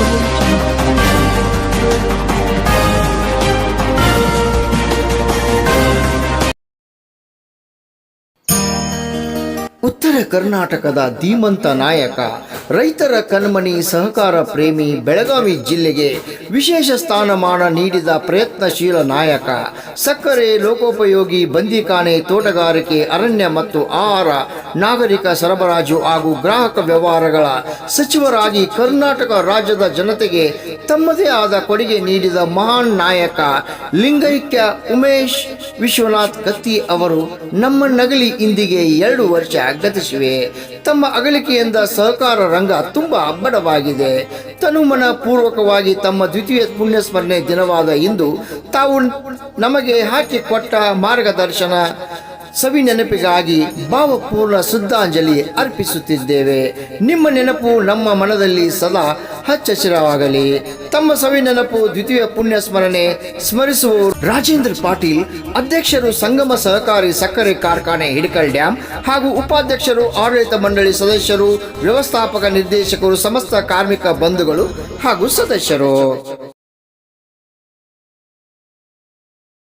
Audio ಉತ್ತರ ಕರ್ನಾಟಕದ ಧೀಮಂತ ನಾಯಕ, ರೈತರ ಕಣ್ಮಣಿ ಸಹಕಾರ ಪ್ರೇಮಿ ಬೆಳಗಾವಿ ಜಿಲ್ಲೆಗೆ ವಿಶೇಷ ಸ್ಥಾನಮಾನ ನೀಡಿದ ಪ್ರಯತ್ನಶೀಲ ನಾಯಕ, ಸಕ್ಕರೆ ಲೋಕೋಪಯೋಗಿ ಬಂದಿಖಾನೆ ತೋಟಗಾರಿಕೆ, ಅರಣ್ಯ ಮತ್ತು ಆಹಾರ, ನಾಗರಿಕ ಸರಬರಾಜು ಹಾಗೂ ಗ್ರಾಹಕ ವ್ಯವಹಾರಗಳ ಸಚಿವರಾಗಿ ಕರ್ನಾಟಕ ರಾಜ್ಯದ ಜನತೆಗೆ ತಮ್ಮದೇ ಆದ ಕೊಡುಗೆ ನೀಡಿದ ಮಹಾನ್ ನಾಯಕ ಲಿಂಗೈಕ್ಯ ಉಮೇಶ್ ವಿಶ್ವನಾಥ್ ಕತ್ತಿ ಅವರು ನಮ್ಮ ನಗಲಿ ಇಂದಿಗೆ ಎರಡು ವರ್ಷ ಗತಿಸಿವೆ ತಮ್ಮ ಅಗಲಿಕೆಯಿಂದ ಸಹಕಾರ ರಂಗ ತುಂಬಾ ಅಬ್ಬಡವಾಗಿದೆ. ತನುಮನ ಪೂರ್ವಕವಾಗಿ ತಮ್ಮ ದ್ವಿತೀಯ ಪುಣ್ಯಸ್ಮರಣೆ ದಿನವಾದ ಇಂದು ತಾವು ನಮಗೆ ಹಾಕಿಕೊಟ್ಟ ಮಾರ್ಗದರ್ಶನ, ಸವಿ ನೆನಪಿಗಾಗಿ ಭಾವಪೂರ್ಣ ಶ್ರದ್ಧಾಂಜಲಿ ಅರ್ಪಿಸುತ್ತಿದ್ದೇವೆ. ನಿಮ್ಮ ನೆನಪು ನಮ್ಮ ಮನದಲ್ಲಿ ಸದಾ ಹಚ್ಚಸಿರವಾಗಲಿ ತಮ್ಮ ಸವಿ ನೆನಪು ದ್ವಿತೀಯ ಪುಣ್ಯ ಸ್ಮರಣೆ ಸ್ಮರಿಸುವವರು ರಾಜೇಂದ್ರ ಪಾಟೀಲ್, ಅಧ್ಯಕ್ಷರು ಸಂಗಮ ಸಹಕಾರಿ ಸಕ್ಕರೆ ಕಾರ್ಖಾನೆ ಹಿಡಕಲ್ ಡ್ಯಾಂ ಹಾಗೂ ಉಪಾಧ್ಯಕ್ಷರು ಆಡಳಿತ ಮಂಡಳಿ ಸದಸ್ಯರು, ವ್ಯವಸ್ಥಾಪಕ ನಿರ್ದೇಶಕರು, ಸಮಸ್ತ ಕಾರ್ಮಿಕ ಬಂಧುಗಳು ಹಾಗೂ ಸದಸ್ಯರು.